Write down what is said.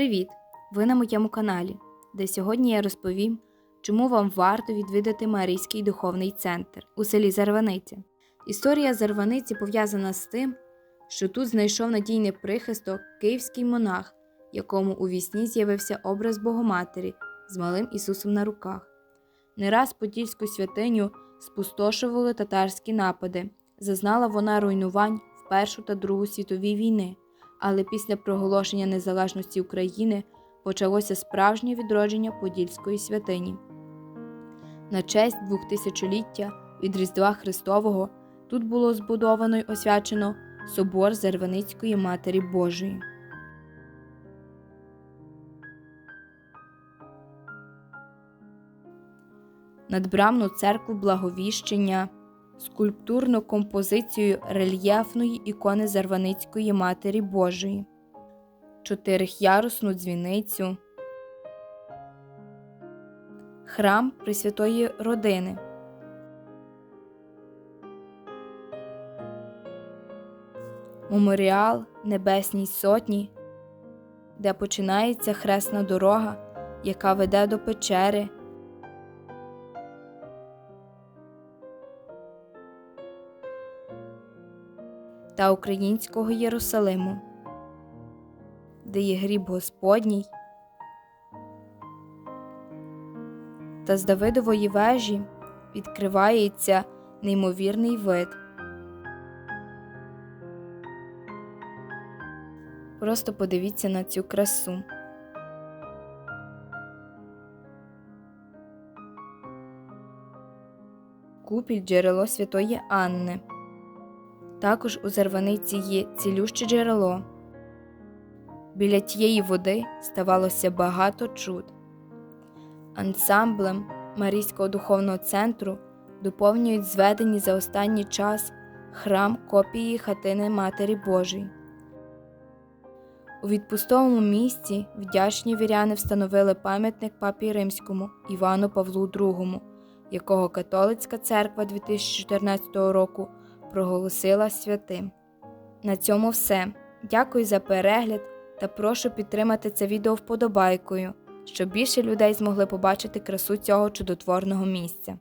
Привіт! Ви на моєму каналі, де сьогодні я розповім, чому вам варто відвідати Марійський духовний центр у селі Зарваниця. Історія Зарваниці пов'язана з тим, що тут знайшов надійний прихисток київський монах, якому у вісні з'явився образ Богоматері з малим Ісусом на руках. Не раз Подільську святиню спустошували татарські напади, зазнала вона руйнувань в Першу та Другу світові війни але після проголошення незалежності України почалося справжнє відродження Подільської святині. На честь двохтисячоліття від Різдва Христового тут було збудовано й освячено собор Зерваницької Матері Божої. Надбрамну церкву Благовіщення скульптурну композицію рельєфної ікони Зарваницької Матері Божої, чотирихярусну дзвіницю, храм Пресвятої Родини. Меморіал Небесній Сотні, де починається хресна дорога, яка веде до печери. Та українського Єрусалиму, де є гріб Господній, та з Давидової вежі відкривається неймовірний вид. Просто подивіться на цю красу. Купіль джерело Святої Анни. Також у Зарваниці є цілюще джерело. Біля тієї води ставалося багато чуд. Ансамблем Марійського духовного центру доповнюють зведені за останній час храм копії хатини Матері Божої. У відпустовому місці вдячні віряни встановили пам'ятник папі Римському Івану Павлу II, якого католицька церква 2014 року проголосила святим. На цьому все. Дякую за перегляд та прошу підтримати це відео вподобайкою, щоб більше людей змогли побачити красу цього чудотворного місця.